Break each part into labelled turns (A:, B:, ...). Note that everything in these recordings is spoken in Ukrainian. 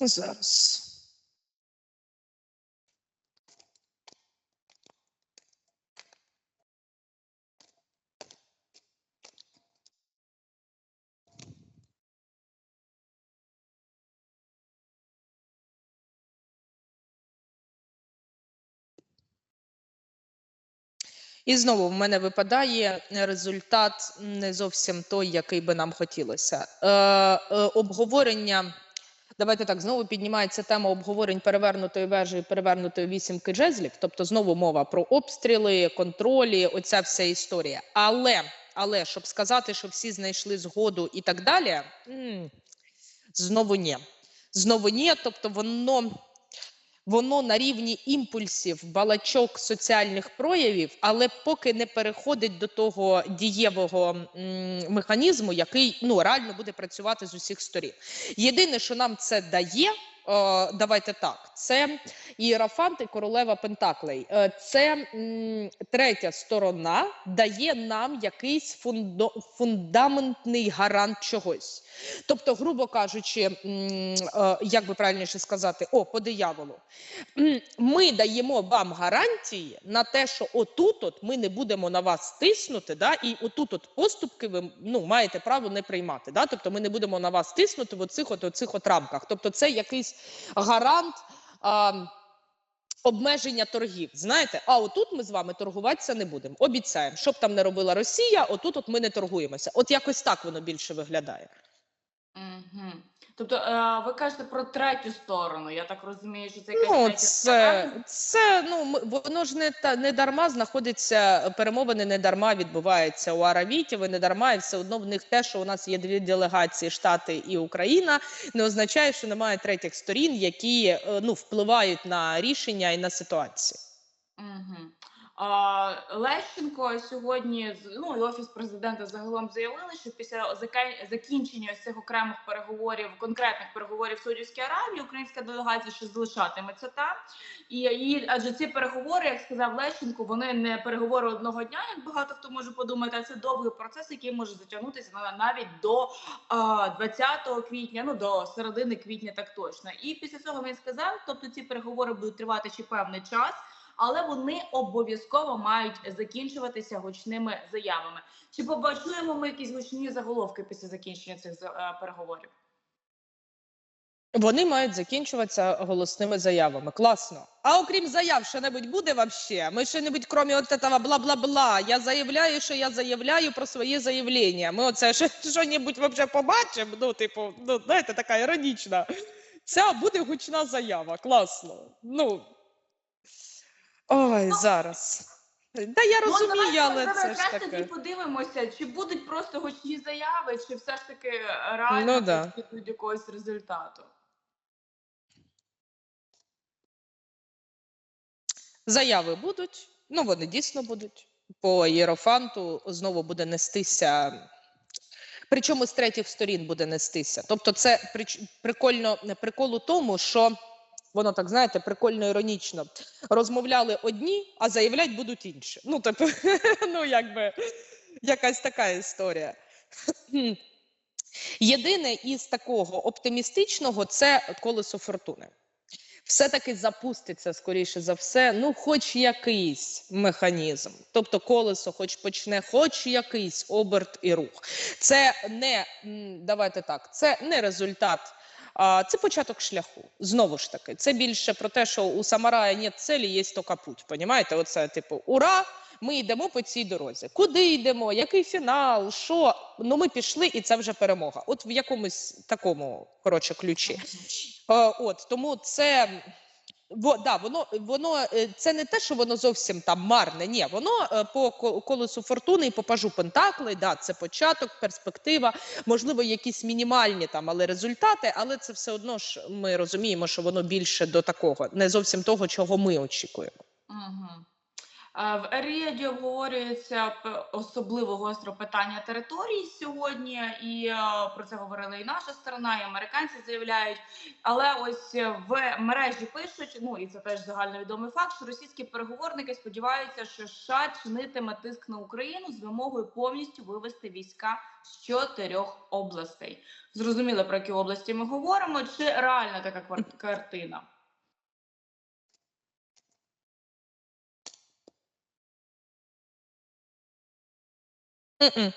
A: Зараз. І знову в мене випадає результат не зовсім той, який би нам хотілося. Е, е, обговорення. Давайте так знову піднімається тема обговорень перевернутої вежі, перевернутої вісімки джезлів. Тобто знову мова про обстріли, контролі, оця вся історія. Але, але щоб сказати, що всі знайшли згоду і так далі, знову ні. Знову ні. Тобто, воно воно на рівні імпульсів, балачок соціальних проявів, але поки не переходить до того дієвого механізму, який ну реально буде працювати з усіх сторін. Єдине, що нам це дає. Е, Давайте так, це Іерафант і королева Пентаклей. Е, Це третя сторона дає нам якийсь фундаментний гарант чогось. Тобто, грубо кажучи, е, як би правильніше сказати, о, по дияволу, ми даємо вам гарантії на те, що отут от ми не будемо на вас тиснути, да, і отут от поступки ви ну, маєте право не приймати. Да? Тобто ми не будемо на вас тиснути в оцих от, оцих от рамках. Тобто це якийсь гарант. А, Обмеження торгів, знаєте, а отут ми з вами торгуватися не будемо. Обіцяємо, щоб там не робила Росія, отут от ми не торгуємося. От якось так воно більше виглядає.
B: Угу. Тобто, е, ви кажете про третю сторону. Я так розумію, що це якась
A: Ну,
B: третя
A: це, це ну воно ж не та не дарма знаходиться перемовини, не дарма відбуваються у Аравітів, і не дарма, і все одно в них те, що у нас є дві делегації Штати і Україна, не означає, що немає третіх сторін, які е, ну впливають на рішення і на ситуацію.
B: Лещенко сьогодні ну і офіс президента загалом заявили, що після закінчення ось цих окремих переговорів, конкретних переговорів в Саудівській Аравії, українська делегація ще залишатиметься там. І, і адже ці переговори, як сказав Лещенко, вони не переговори одного дня, як багато хто може подумати, а це довгий процес, який може затягнутися на- навіть до а, 20 квітня, ну до середини квітня, так точно. І після цього він сказав, тобто ці переговори будуть тривати ще певний час але вони обов'язково мають закінчуватися гучними заявами. Чи побачуємо ми якісь гучні заголовки після закінчення цих е, переговорів?
A: Вони мають закінчуватися голосними заявами. Класно. А окрім заяв, що-небудь буде вообще? Ми що-небудь, крім от этого бла-бла-бла. Я заявляю, що я заявляю про своє заявлення. Ми оце що- що-небудь вообще побачимо. Ну, типу, ну, знаєте, така іронічна. Ця буде гучна заява. Класно. Ну. Ой, зараз. Та я
B: Ну,
A: розумію,
B: давайте
A: але це ж таке.
B: подивимося, чи будуть просто гучні заяви, чи все ж таки реально
A: Ну, да.
B: дійдуть якогось результату.
A: Заяви будуть, ну вони дійсно будуть. По Єрофанту знову буде нестися. Причому з третіх сторін буде нестися. Тобто, це прикольно прикол у тому, що воно так знаєте, прикольно іронічно. Розмовляли одні, а заявлять будуть інші. Ну, типу, ну якби якась така історія. Єдине із такого оптимістичного це колесо фортуни все-таки запуститься, скоріше за все, ну, хоч якийсь механізм. Тобто колесо, хоч почне, хоч якийсь оберт і рух. Це не давайте так, це не результат. А це початок шляху. Знову ж таки, це більше про те, що у самарая нет цілі, є тільки путь. Понімаєте? Оце типу ура! Ми йдемо по цій дорозі. Куди йдемо? Який фінал? Що? Ну ми пішли, і це вже перемога. От в якомусь такому коротше ключі. Е, От тому це во, да, воно воно е, це не те, що воно зовсім там марне. Ні, воно е, по ко- колесу фортуни і по пажу Пентакли. да, це початок, перспектива, можливо, якісь мінімальні там, але результати, але це все одно ж ми розуміємо, що воно більше до такого, не зовсім того, чого ми очікуємо.
B: Угу. В Еріаді обговорюється особливо гостро питання території сьогодні, і про це говорила і наша сторона, і американці заявляють. Але ось е, в мережі пишуть: ну і це теж загальновідомий факт, що російські переговорники сподіваються, що США чинитиме тиск на Україну з вимогою повністю вивести війська з чотирьох областей. Зрозуміло, про які області ми говоримо, чи реальна така картина?
A: Мгм.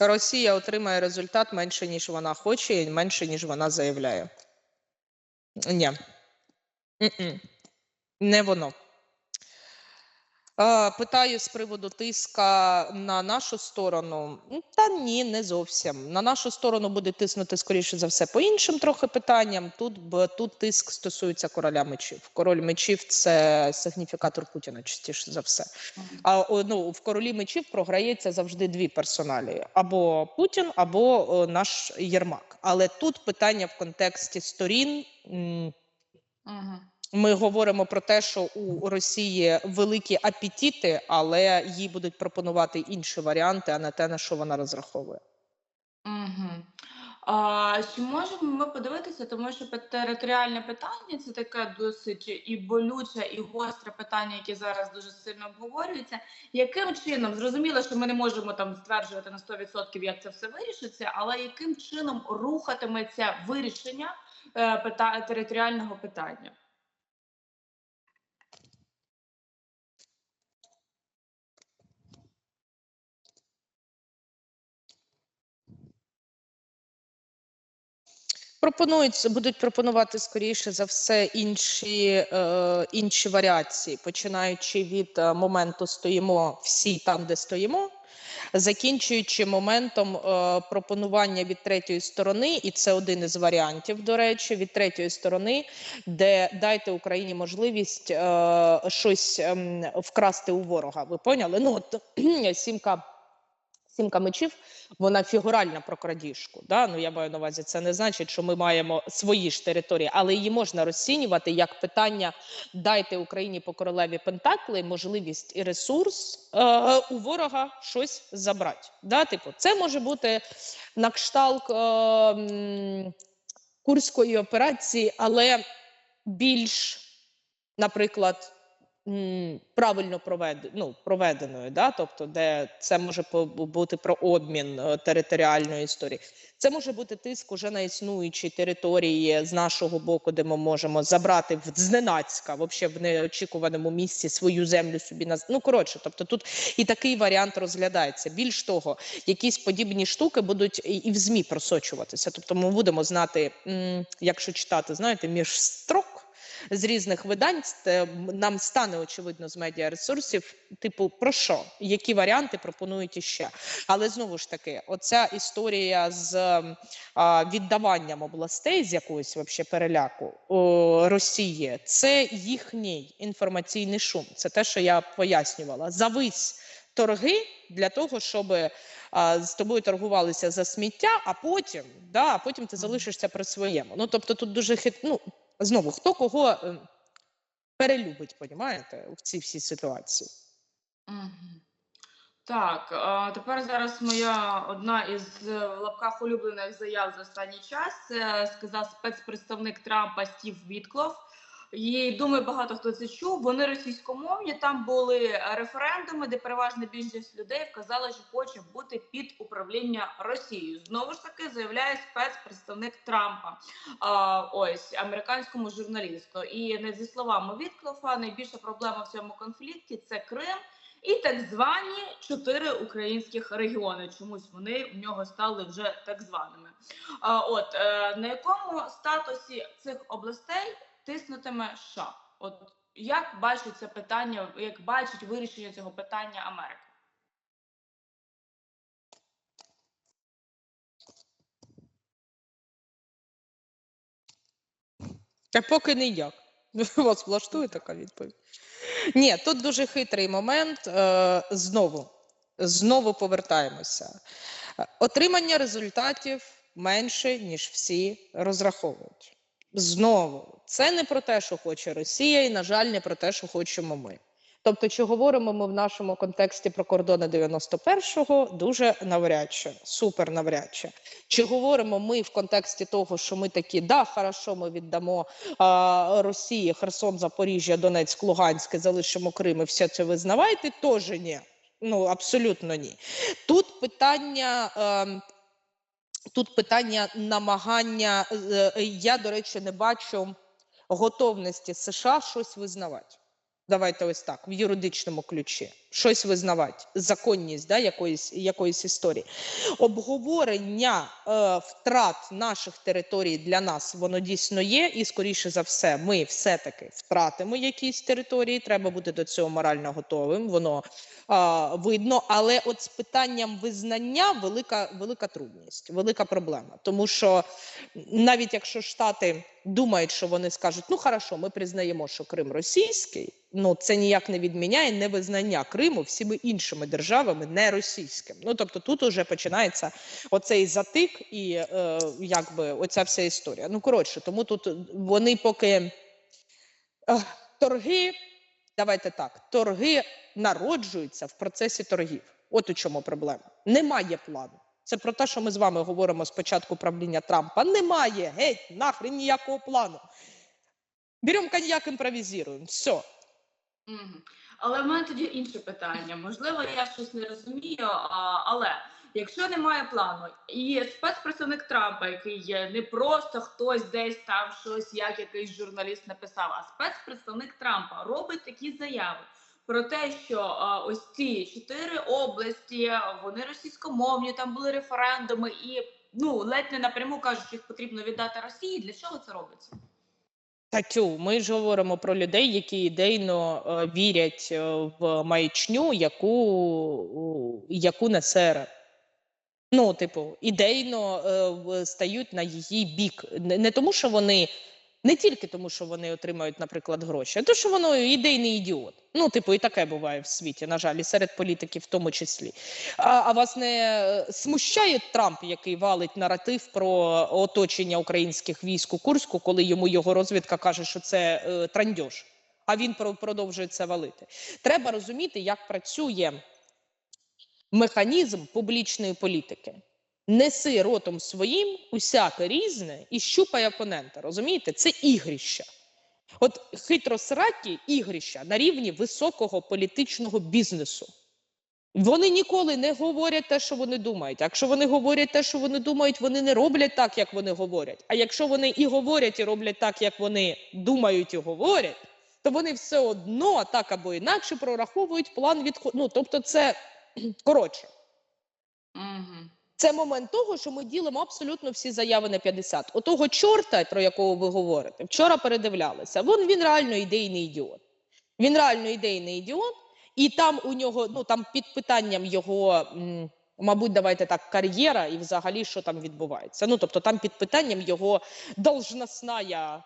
A: Росія отримає результат менше, ніж вона хоче, і менше, ніж вона заявляє. Ні. Мгм. Не воно. Е, Питаю з приводу тиска на нашу сторону. Та ні, не зовсім. На нашу сторону буде тиснути, скоріше за все, по іншим трохи питанням. Тут, тут тиск стосується короля мечів. Король мечів це сигніфікатор Путіна, частіше за все. А ну, в королі мечів програється завжди дві персоналі: або Путін, або наш Єрмак. Але тут питання в контексті сторін.
B: Угу.
A: Ми говоримо про те, що у Росії великі апетити, але їй будуть пропонувати інші варіанти, а не те, на що вона розраховує.
B: Угу. А, чи можемо ми подивитися, тому що територіальне питання це таке досить і болюче, і гостре питання, яке зараз дуже сильно обговорюється. Яким чином зрозуміло, що ми не можемо там стверджувати на 100% як це все вирішиться, але яким чином рухатиметься вирішення е, пита- територіального питання?
A: Пропонують будуть пропонувати скоріше за все інші, е, інші варіації, починаючи від е, моменту стоїмо всі там, де стоїмо, закінчуючи моментом е, пропонування від третьої сторони, і це один із варіантів, до речі, від третьої сторони, де дайте Україні можливість е, щось ем, вкрасти у ворога. Ви поняли? Ну от сімка. Сімка мечів, вона фігуральна про крадіжку. Да? Ну я маю на увазі, це не значить, що ми маємо свої ж території, але її можна розцінювати як питання: дайте Україні по королеві Пентакли можливість і ресурс е, у ворога щось забрати. Да? Типу, це може бути на кшталт е, курської операції, але більш, наприклад, правильно провед... ну, проведеною, да? тобто, де це може бути про обмін е, територіальної історії. Це може бути тиск уже на існуючі території з нашого боку, де ми можемо забрати в зненацька, вообще в неочікуваному місці свою землю собі на ну коротше. Тобто тут і такий варіант розглядається. Більш того, якісь подібні штуки будуть і в змі просочуватися. Тобто, ми будемо знати, якщо читати, знаєте, між строк з різних видань нам стане очевидно з медіаресурсів, типу, про що, які варіанти пропонують іще. Але знову ж таки, оця історія з а, віддаванням областей з якогось вообще переляку о, Росії, це їхній інформаційний шум. Це те, що я пояснювала. Завись торги для того, щоб а, з тобою торгувалися за сміття, а потім, да, а потім ти залишишся при своєму. Ну тобто, тут дуже хит... ну, знову хто кого ем, перелюбить, понімаєте, в цій всій ситуації.
B: Так, тепер зараз моя одна із е, в лапках улюблених заяв за останній час. Це сказав спецпредставник Трампа Стів Вітклов. І думаю, багато хто це чув. Вони російськомовні. Там були референдуми, де переважна більшість людей вказала, що хоче бути під управління Росією. Знову ж таки заявляє спецпредставник Трампа. А, ось американському журналісту. І не зі словами Вітклофа, найбільша проблема в цьому конфлікті це Крим. І так звані чотири українських регіони. Чомусь вони в нього стали вже так званими. А, от е, на якому статусі цих областей тиснутиме США? От як бачить це питання, як бачить вирішення цього питання Америка?
A: А поки ніяк. Вас влаштує така відповідь. Ні, тут дуже хитрий момент. Е, знову, знову повертаємося. Отримання результатів менше, ніж всі розраховують. Знову, це не про те, що хоче Росія, і, на жаль, не про те, що хочемо ми. Тобто, чи говоримо ми в нашому контексті про кордони 91-го? Дуже навряд чи, супер навряд чи. Чи говоримо ми в контексті того, що ми такі, да, хорошо, ми віддамо а, Росії Херсон, Запоріжжя, Донецьк, Луганськ, залишимо Крим і все це визнавайте? Теж ні. Ну абсолютно ні. Тут питання. ем, Тут питання намагання. е, е, Я, до речі, не бачу готовності США щось визнавати. Давайте ось так, в юридичному ключі. Щось визнавати, законність да, якоїсь, якоїсь історії. Обговорення е, втрат наших територій для нас воно дійсно є, і скоріше за все, ми все-таки втратимо якісь території. Треба бути до цього морально готовим. Воно а, видно. Але от з питанням визнання велика, велика трудність, велика проблема. Тому що навіть якщо Штати думають, що вони скажуть, ну хорошо, ми признаємо, що Крим російський. Ну це ніяк не відміняє невизнання Криму всіми іншими державами, не російським. Ну тобто тут уже починається оцей затик і е, якби оця вся історія. Ну коротше, тому тут вони поки е, торги, давайте так, торги народжуються в процесі торгів. От у чому проблема. Немає плану. Це про те, що ми з вами говоримо з початку правління Трампа. Немає геть нахрен ніякого плану. Беремо коньяк, імпровізуємо. Все.
B: Але в мене тоді інше питання. Можливо, я щось не розумію, але якщо немає плану, і спецпредставник Трампа, який є не просто хтось десь там щось, як якийсь журналіст написав, а спецпредставник Трампа робить такі заяви. Про те, що а, ось ці чотири області, вони російськомовні, там були референдуми, і ну ледь не напряму кажуть, що їх потрібно віддати Росії. Для чого це робиться?
A: Та тю, ми ж говоримо про людей, які ідейно е, вірять е, в маячню, яку, яку несе. Ну, типу, ідейно е, стають на її бік. Не тому, що вони не тільки тому, що вони отримають, наприклад, гроші, а тому, що воно ідейний ідіот. Ну, типу, і таке буває в світі, на жаль, і серед політиків в тому числі. А, а вас не е, смущає Трамп, який валить наратив про оточення українських військ у Курську, коли йому його розвідка каже, що це е, трандьош, а він про- продовжує це валити. Треба розуміти, як працює механізм публічної політики. Неси ротом своїм усяке різне і щупай опонента. Розумієте? Це ігрища. От хитросракі ігрища на рівні високого політичного бізнесу. Вони ніколи не говорять те, що вони думають. Якщо вони говорять те, що вони думають, вони не роблять так, як вони говорять. А якщо вони і говорять, і роблять так, як вони думають і говорять, то вони все одно так або інакше прораховують план відходу. Ну, тобто, це коротше.
B: Угу.
A: Це момент того, що ми ділимо абсолютно всі заяви на 50. Отого чорта, про якого ви говорите, вчора передивлялися. Вон він реально ідейний ідіот. Він реально ідейний ідіот, і там у нього, ну там під питанням його, м, мабуть, давайте так, кар'єра і взагалі що там відбувається. Ну тобто, там під питанням його должностная,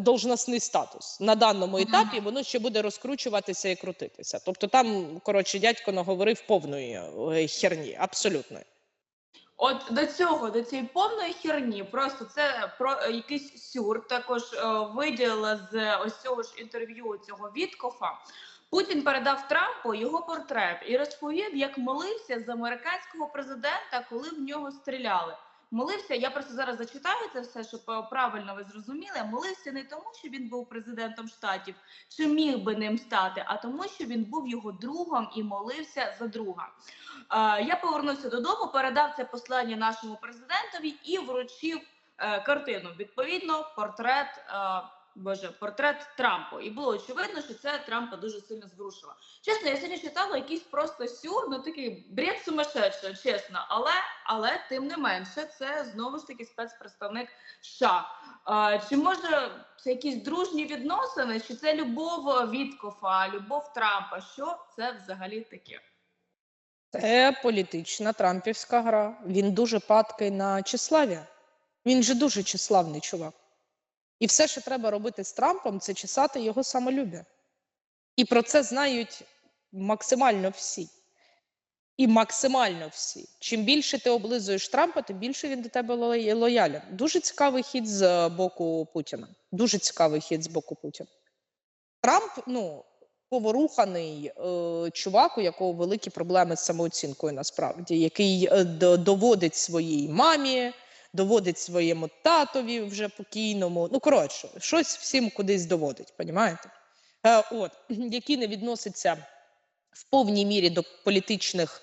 A: должностний статус на даному етапі. Воно ще буде розкручуватися і крутитися. Тобто, там коротше дядько наговорив повної е, херні, абсолютно.
B: От до цього, до цієї повної херні, просто це про якийсь сюр. Також е, виділила з ось цього ж інтерв'ю цього Віткофа. Путін передав Трампу його портрет і розповів, як молився з американського президента, коли в нього стріляли. Молився, я просто зараз зачитаю це все, щоб е, правильно ви зрозуміли. Молився не тому, що він був президентом штатів, чи міг би ним стати, а тому, що він був його другом і молився за друга. Е, Я повернувся додому, передав це послання нашому президентові і вручив е, картину. Відповідно, портрет. Боже, портрет Трампу, і було очевидно, що це Трампа дуже сильно зворушило. Чесно, я сьогодні читала якийсь просто сюр, ну такий бред сумасшедший, чесно. Але але тим не менше, це знову ж таки спецпредставник США. Е, чи може це якісь дружні відносини, чи це любов Віткофа, любов Трампа? Що це взагалі таке?
A: Це політична трампівська гра. Він дуже падкий на числав'я. Він же дуже числавний чувак. І все, що треба робити з Трампом, це чесати його самолюбя. І про це знають максимально всі. І максимально всі. Чим більше ти облизуєш Трампа, тим більше він до тебе лоя- лоялен. Дуже цікавий хід з боку Путіна. Дуже цікавий хід з боку Путіна. Трамп, ну, поворуханий е, чувак, у якого великі проблеми з самооцінкою, насправді, який е, доводить своїй мамі, доводить своєму татові вже покійному. Ну, коротше, щось всім кудись доводить, понімаєте? Е, от, який не відноситься в повній мірі до політичних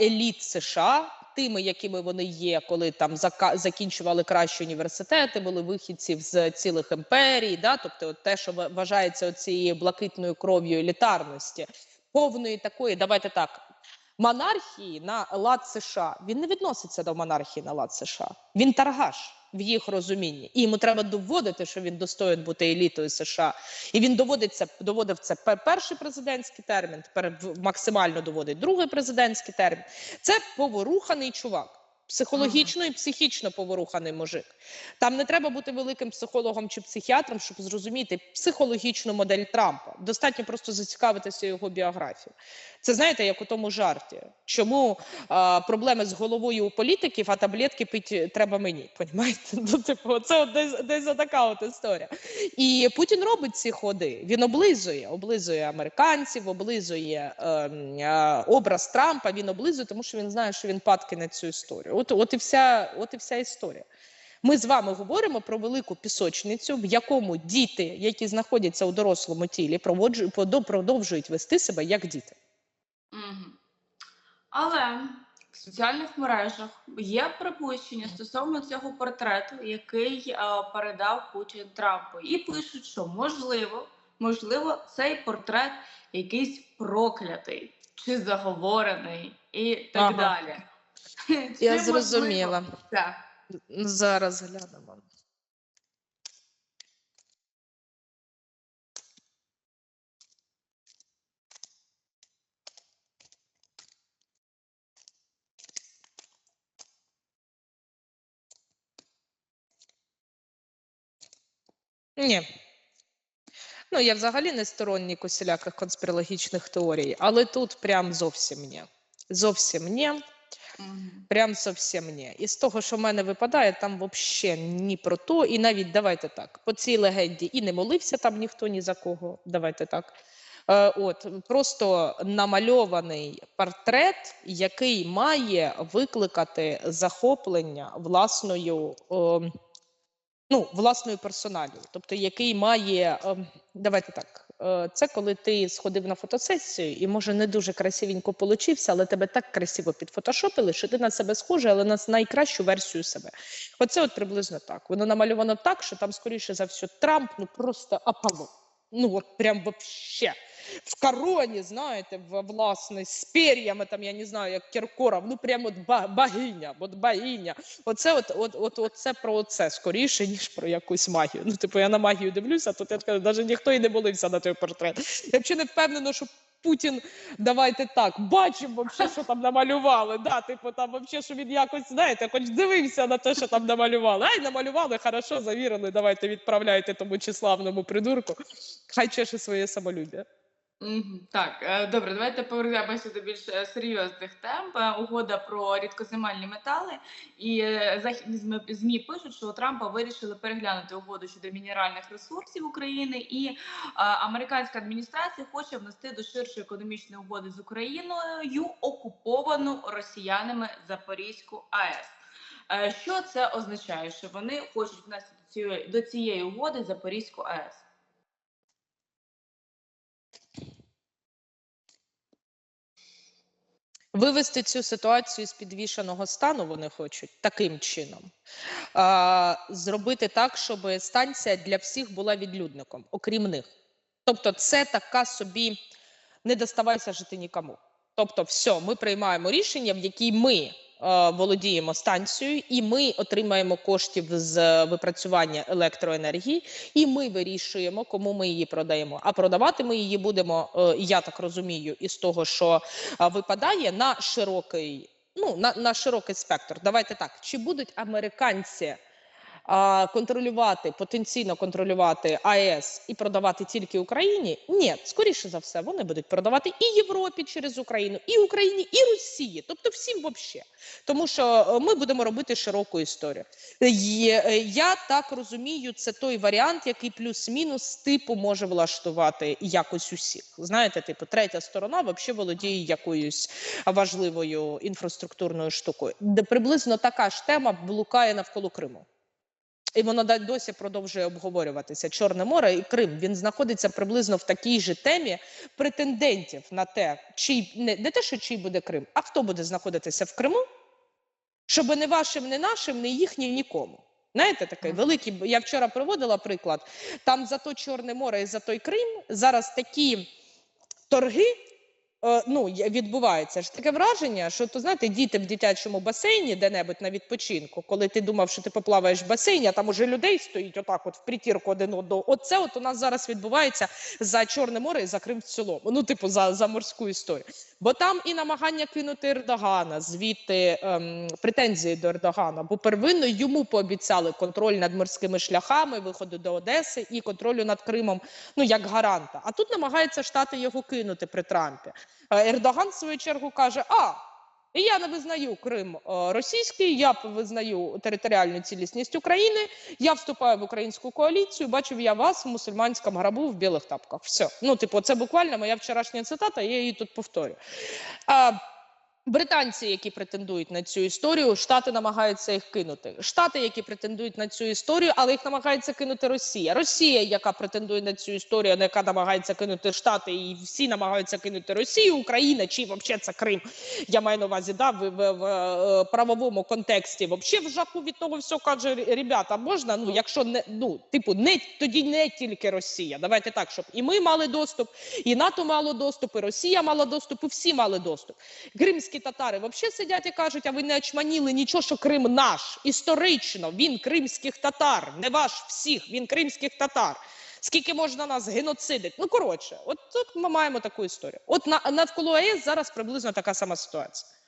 A: еліт США, тими, якими вони є, коли там закінчували кращі університети, були вихідців з цілих імперій, да? тобто от те, що вважається цією блакитною кров'ю елітарності, повної такої, давайте так. Монархії на лад США він не відноситься до монархії на лад США. Він таргаш в їх розумінні, і йому треба доводити, що він достоїн бути елітою США. І він доводиться доводив це перший президентський термін, тепер максимально доводить другий президентський термін. Це поворуханий чувак. Психологічно і психічно поворуханий мужик. Там не треба бути великим психологом чи психіатром, щоб зрозуміти психологічну модель Трампа. Достатньо просто зацікавитися його біографією. Це знаєте, як у тому жарті. Чому а, проблеми з головою у політиків, а таблетки пити треба мені? Понімаєте? Ну, типу, це десь, десь така от історія. І Путін робить ці ходи. Він облизує, облизує американців, облизує ем, е, образ Трампа. Він облизує, тому що він знає, що він падки на цю історію. От, от і вся, от і вся історія. Ми з вами говоримо про велику пісочницю, в якому діти, які знаходяться у дорослому тілі, продовжують вести себе як діти.
B: Але в соціальних мережах є припущення стосовно цього портрету, який е, передав Путін Трампу, і пишуть, що можливо, можливо, цей портрет якийсь проклятий чи заговорений, і так
A: Ага.
B: далі.
A: Я зрозуміла.
B: це?
A: Зараз глянемо. Ні. Ну, я взагалі не сторонник усіляких конспірологічних теорій, але тут прям зовсім ні. Зовсім ні. Прям зовсім ні. І з того, що в мене випадає, там взагалі ні про то. І навіть давайте так, по цій легенді і не молився там ніхто ні за кого. Давайте так. Е, от просто намальований портрет, який має викликати захоплення власною. Ну, власною персоналією, тобто який має, ем, давайте так, це коли ти сходив на фотосесію, і може не дуже красивенько получився, але тебе так красиво підфотошопили, що ти на себе схожий, але на найкращу версію себе. Оце от приблизно так. Воно намальовано так, що там, скоріше за все, Трамп ну просто апало. Ну от прям вообще. В короні, знаєте, в, власне, з пер'ями, там, я не знаю, як Кіркоров, ну прям от богиня, от богиня. Оце от, от, от, от це про це скоріше, ніж про якусь магію. Ну, типу, я на магію дивлюся, то я кажу, навіть ніхто і не молився на той портрет. Я взагалі не впевнена, що Путін, давайте так, вообще, що там намалювали. Да, типу, там вообще, що він якось, знаєте, хоч дивився на те, що там намалювали. Ай, намалювали, хорошо, завірили, давайте відправляйте тому числавному придурку. Хай чеше своє самолюбя.
B: Так, е, добре, давайте повернемося до більш е, серйозних тем. Е, Угода про рідкоземельні метали. І західні ЗМІ пишуть, що у Трампа вирішили переглянути угоду щодо мінеральних ресурсів України, і американська адміністрація хоче внести до ширшої економічної угоди з Україною окуповану росіянами Запорізьку АЕС. Що це означає? Що вони хочуть внести до цієї угоди Запорізьку АЕС?
A: Вивести цю ситуацію з підвішеного стану вони хочуть таким чином. А, зробити так, щоб станція для всіх була відлюдником, окрім них. Тобто, це така собі не доставайся жити нікому. Тобто, все, ми приймаємо рішення, в якій ми володіємо станцією, і ми отримаємо коштів з випрацювання електроенергії, і ми вирішуємо, кому ми її продаємо. А продавати ми її будемо, е, я так розумію, із того, що випадає на широкий, ну на, на широкий спектр. Давайте так. Чи будуть американці контролювати, потенційно контролювати АЕС і продавати тільки Україні, ні, скоріше за все, вони будуть продавати і Європі через Україну, і Україні, і Росії, тобто всім взагалі. Тому що е, ми будемо робити широку історію. Е, Я так розумію, це той варіант, який плюс-мінус типу може влаштувати якось усіх. Знаєте, типу, третя сторона взагалі володіє якоюсь важливою інфраструктурною штукою. Де приблизно така ж тема блукає навколо Криму. І воно досі продовжує обговорюватися. Чорне море і Крим він знаходиться приблизно в такій же темі претендентів на те, чий не, не те, що чий буде Крим, а хто буде знаходитися в Криму, щоб не вашим, не нашим, не їхнім, нікому. Знаєте, такий великий. Я вчора приводила приклад. Там за то Чорне море і за той Крим зараз такі торги. Е, Ну, відбувається ж таке враження, що то знаєте, діти в дитячому басейні, де-небудь на відпочинку, коли ти думав, що ти поплаваєш в басейні, а там уже людей стоїть отак, от в притірку один одного. Оце от у нас зараз відбувається за Чорне море і за Крим в цілому. Ну, типу, за, за морську історію. Бо там і намагання кинути Ердогана, звідти ем, претензії до Ердогана, бо первинно йому пообіцяли контроль над морськими шляхами, виходу до Одеси і контролю над Кримом, ну як гаранта. А тут намагаються штати його кинути при Трампі. Е, Ердоган в свою чергу каже: А. І я не визнаю Крим е, російський, я визнаю територіальну цілісність України. Я вступаю в українську коаліцію. Бачив я вас в мусульманському грабу в білих тапках. Все. Ну, типу, це буквально моя вчорашня цитата. Я її тут повторю. Британці, які претендують на цю історію, штати намагаються їх кинути. Штати, які претендують на цю історію, але їх намагається кинути Росія. Росія, яка претендує на цю історію, на яка намагається кинути Штати, і всі намагаються кинути Росію, Україна чи взагалі це Крим. Я маю на увазі, да, в, в, в е, правовому контексті. Взагалі в жаху від того всього каже, ребята, можна, ну якщо не ну, типу, не тоді не тільки Росія. Давайте так, щоб і ми мали доступ, і НАТО мало доступ, і Росія мала доступ, і всі мали доступ. Кримські татари взагалі сидять і кажуть, а ви не очманіли нічого, що Крим наш. Історично він кримських татар, не ваш всіх, він кримських татар. Скільки можна нас геноцидить? Ну коротше, от тут ми маємо таку історію. От на навколо АЕС зараз приблизно така сама ситуація.